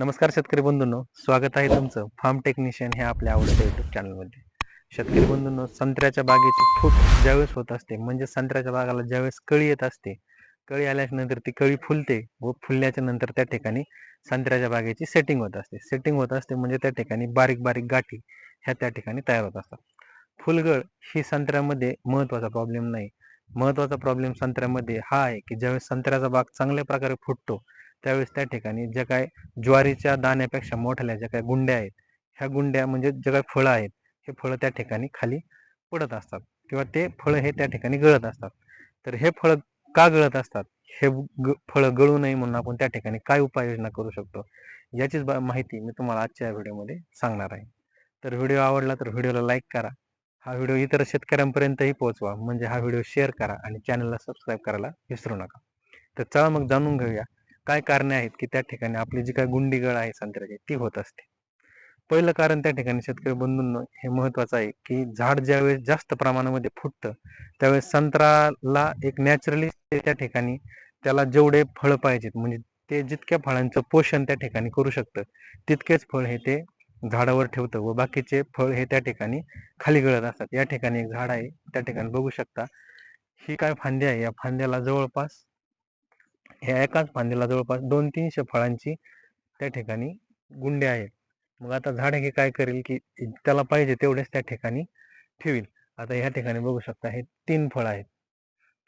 नमस्कार शेतकरी बंधूंनो स्वागत आहे तुमचं फार्म टेक्निशियन हे आपल्या आवडत्या युट्यूब चॅनलमध्ये शेतकरी बंधूंनो संत्र्याच्या बागेची फूट ज्यावेळेस होत असते म्हणजे संत्र्याच्या बागाला ज्यावेळेस कळी येत असते कळी आल्याच्यानंतर ती कळी फुलते व फुलल्याच्या नंतर त्या ठिकाणी संत्र्याच्या बागेची सेटिंग होत असते. सेटिंग होत असते म्हणजे त्या ठिकाणी बारीक बारीक गाठी ह्या त्या ठिकाणी तयार होत असतात. फुलगळ ही संत्र्यामध्ये महत्त्वाचा प्रॉब्लेम नाही. महत्त्वाचा प्रॉब्लेम संत्र्यामध्ये हा आहे की ज्यावेळेस संत्र्याचा बाग चांगल्या प्रकारे फुटतो त्यावेळेस त्या ठिकाणी ज्या काय ज्वारीच्या दाण्यापेक्षा मोठ्या ज्या काय गुंड्या आहेत ह्या गुंड्या म्हणजे जे काय फळं आहेत हे फळं त्या ठिकाणी खाली पडत असतात किंवा ते फळं हे त्या ठिकाणी गळत असतात. तर हे फळं का गळत असतात? हे ग फळं गळू नये म्हणून आपण त्या ठिकाणी काय उपाययोजना करू शकतो? याचीच बा माहिती मी तुम्हाला आजच्या व्हिडिओमध्ये सांगणार आहे. तर व्हिडिओ आवडला तर व्हिडिओला लाईक करा. हा व्हिडिओ इतर शेतकऱ्यांपर्यंतही पोहोचवा. म्हणजे हा व्हिडिओ शेअर करा आणि चॅनलला सबस्क्राईब करायला विसरू नका. तर चला मग जाणून घेऊया काय कारणे आहेत की त्या ठिकाणी आपली जी काय गुंडीगळ आहे संत्र्याची ती होत असते. पहिलं कारण त्या ठिकाणी शेतकरी बंधूंनो हे महत्वाचं आहे की झाड ज्यावेळेस जास्त प्रमाणामध्ये फुटतं त्यावेळेस संत्र्याला एक नॅचरली त्या ठिकाणी त्याला जेवढे फळ पाहिजेत म्हणजे ते जितक्या फळांचं पोषण त्या ठिकाणी करू शकतं तितकेच फळ हे ते झाडावर ठेवतं व बाकीचे फळ हे त्या ठिकाणी खाली गळत असतात. या ठिकाणी एक झाड आहे त्या ठिकाणी बघू शकता. ही काय फांदी आहे? या फांद्याला जवळपास ह्या एकाच फांदीला जवळपास दोन तीनशे फळांची त्या ठिकाणी गुंडे आहेत. मग आता झाड हे काय करेल की त्याला पाहिजे तेवढेच त्या ठिकाणी ठेवील आता ह्या ठिकाणी बघू शकता हे तीन फळ आहेत.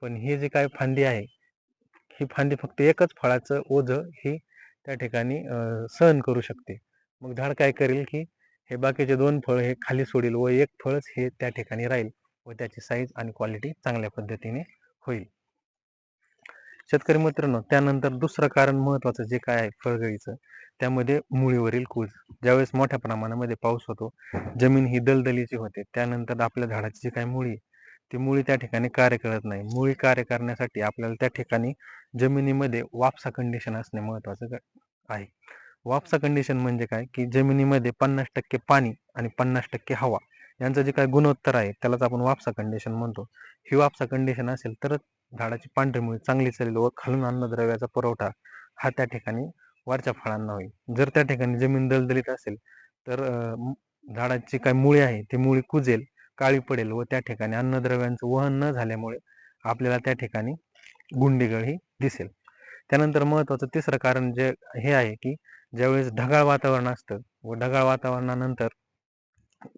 पण ही जे काय फांदी आहे ही फांदी फक्त एकच फळाचं ओझ ही त्या ठिकाणी सहन करू शकते. मग झाड काय करेल की हे बाकीचे दोन फळ हे खाली सोडील व एक फळच हे त्या ठिकाणी राहील व त्याची साईज आणि क्वालिटी चांगल्या पद्धतीने होईल. शेतकरी मित्रांनो त्यानंतर दुसरं कारण महत्वाचं जे काय आहे फळगळीचं त्यामध्ये मुळीवरील कूज. ज्यावेळेस मोठ्या प्रमाणामध्ये पाऊस होतो जमीन ही दलदलीची होते. त्यानंतर आपल्या झाडाची जी काही मुळी ती मुळी त्या ठिकाणी कार्य करत नाही. मुळी कार्य करण्यासाठी आपल्याला त्या ठिकाणी जमिनीमध्ये वापसा कंडिशन असणे महत्वाचं आहे. वापसा कंडिशन म्हणजे काय? की जमिनीमध्ये पन्नास टक्के पाणी आणि पन्नास टक्के हवा यांचं जे काही गुणोत्तर आहे त्यालाच आपण वापसा कंडिशन म्हणतो. ही वापसा कंडिशन असेल तरच झाडाची पांढरी मुळी चांगली चालेल व खालून अन्नद्रव्याचा पुरवठा हा त्या ठिकाणी वरच्या फळांना होईल. जर त्या ठिकाणी जमीन दलदलीत असेल तर झाडाची काय मुळी आहे ती मुळी कुजेल काळी पडेल व त्या ठिकाणी अन्नद्रव्यांचं वहन न झाल्यामुळे आपल्याला त्या ठिकाणी गुंडीगळ ही दिसेल. त्यानंतर महत्वाचं तिसरं कारण जे हे आहे की ज्यावेळेस ढगाळ वातावरण असतं व ढगाळ वातावरणानंतर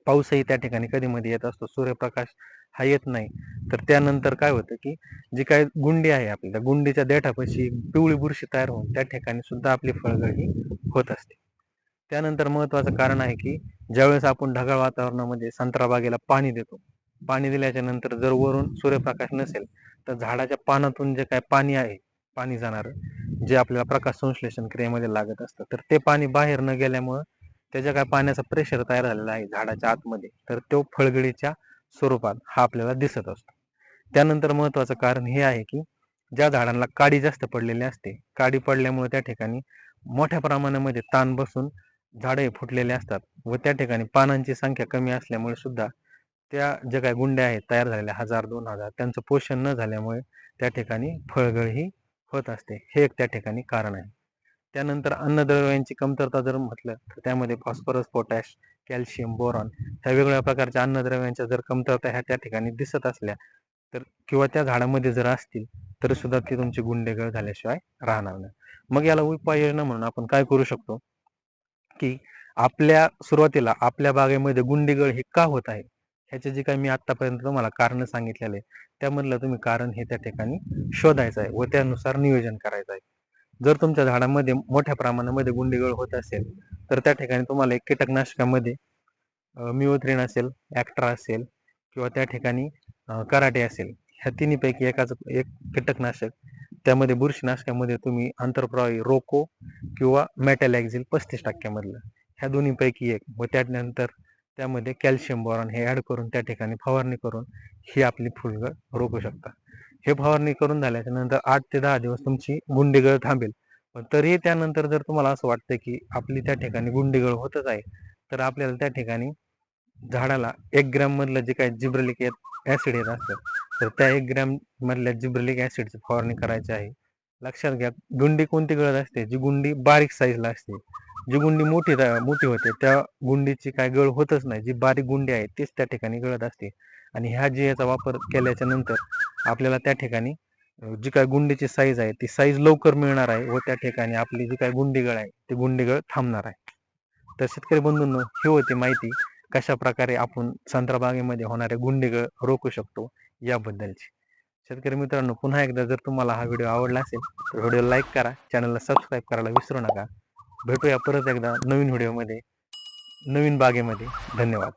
पाऊसही त्या ठिकाणी कधी मध्ये येत असतो सूर्यप्रकाश हा येत नाही. तर त्यानंतर काय होतं की जी काय गुंडी आहे आपल्या गुंडीच्या देठापाशी पिवळी बुरशी तयार होऊन त्या ठिकाणी सुद्धा आपली फळगळी होत असते. त्यानंतर महत्वाचं कारण आहे की ज्यावेळेस आपण ढगाळ वातावरणामध्ये संत्रा बागेला पाणी देतो पाणी दिल्याच्या नंतर जर वरून सूर्यप्रकाश नसेल तर झाडाच्या पानातून जे काय पाणी आहे पाणी जाणार जे आपल्याला प्रकाश संश्लेषण क्रियेमध्ये लागत असतं तर ते पाणी बाहेर न गेल्यामुळं त्याच्या काय पाण्याचा प्रेशर तयार झालेला आहे झाडाच्या आतमध्ये तर तो फळगडीच्या स्वरूपात हा आपल्याला दिसत असतो. त्यानंतर महत्वाचं कारण हे आहे की ज्या झाडांना काडी जास्त पडलेली असते काडी पडल्यामुळे त्या ठिकाणी मोठ्या प्रमाणामध्ये ताण बसून झाडे फुटलेले असतात व त्या ठिकाणी पानांची संख्या कमी असल्यामुळे सुद्धा त्या ज्या काही गुंड्या आहेत तयार झालेल्या हजार दोन हजार त्यांचं पोषण न झाल्यामुळे त्या ठिकाणी फळगळ ही होत असते. हे एक त्या ठिकाणी कारण आहे. त्यानंतर अन्नद्रव्यांची कमतरता जर म्हटलं तर त्यामध्ये फॉस्फरस पोटॅश कॅल्शियम बोरॉन ह्या वेगवेगळ्या प्रकारच्या अन्नद्रव्यांच्या जर कमतरता ह्या त्या ठिकाणी दिसत असल्या तर किंवा त्या झाडामध्ये जर असतील तर सुद्धा ती तुमची गुंडेगळ झाल्याशिवाय राहणार नाही. मग याला उपाययोजना म्हणून आपण काय करू शकतो? की आपल्या सुरुवातीला आपल्या बागेमध्ये गुंडेगळ हे का होत आहे? ह्याचे जे काही मी आतापर्यंत तुम्हाला कारण सांगितलेले त्यामधलं तुम्ही कारण हे त्या ठिकाणी शोधायचं आहे व त्यानुसार नियोजन करायचं आहे. जर तुमच्या झाडामध्ये मोठ्या प्रमाणामध्ये गुंडीगळ होत असेल तर त्या ठिकाणी तुम्हाला एक कीटकनाशकामध्ये मिओथ्रिन असेल ॲक्ट्रा असेल किंवा त्या ठिकाणी कराटे असेल. ह्या तिन्हीपैकी एकाचं एक कीटकनाशक. त्यामध्ये बुरशीनाशकामध्ये तुम्ही आंतरप्रवाही रोको किंवा मॅटॅलॅक्झिल पस्तीस टक्क्यामधलं. ह्या दोन्हीपैकी एक. व त्यानंतर त्यामध्ये कॅल्शियम बोरॉन हे ॲड करून त्या ठिकाणी फवारणी करून ही आपली फुलगळ रोखू शकता. हे फवारणी करून झाल्याच्यानंतर आठ ते दहा दिवस तुमची गुंडीगळ थांबेल. पण तरीही त्यानंतर जर तुम्हाला असं वाटतं की आपली त्या ठिकाणी गुंडीगळ होतच आहे तर आपल्याला त्या ठिकाणी झाडाला एक ग्रॅम मधलं जे काही जिब्रलिक ऍसिड येत असतं तर त्या एक ग्रॅम मधल्या जिब्रलिक ऍसिडची फवारणी करायची आहे. लक्षात घ्या गुंडी कोणती गळत असते? जी गुंडी बारीक साईजला असते. जी गुंडी मोठी मोठी होते त्या गुंडीची काय गळ होतच नाही. जी बारीक गुंडी आहे तीच त्या ठिकाणी गळत असते. आणि ह्या जी याचा वापर केल्याच्यानंतर आपल्याला त्या ठिकाणी जी काय गुंडीची साईज आहे ती साईज लवकर मिळणार आहे व त्या ठिकाणी आपली जी काय गुंडीगळ आहे ती गुंडीगळ थांबणार आहे. तर शेतकरी बंधूंनो ही होती माहिती कशा प्रकारे आपण संत्रा बागेमध्ये होणारे गुंडीगळ रोखू शकतो याबद्दलची. शेतकरी मित्रांनो पुन्हा एकदा जर तुम्हाला हा व्हिडिओ आवडला असेल तर व्हिडिओ लाईक करा चॅनलला सबस्क्राईब करायला विसरू नका. भेटूया परत एकदा नवीन व्हिडिओमध्ये नवीन बागेमध्ये. धन्यवाद.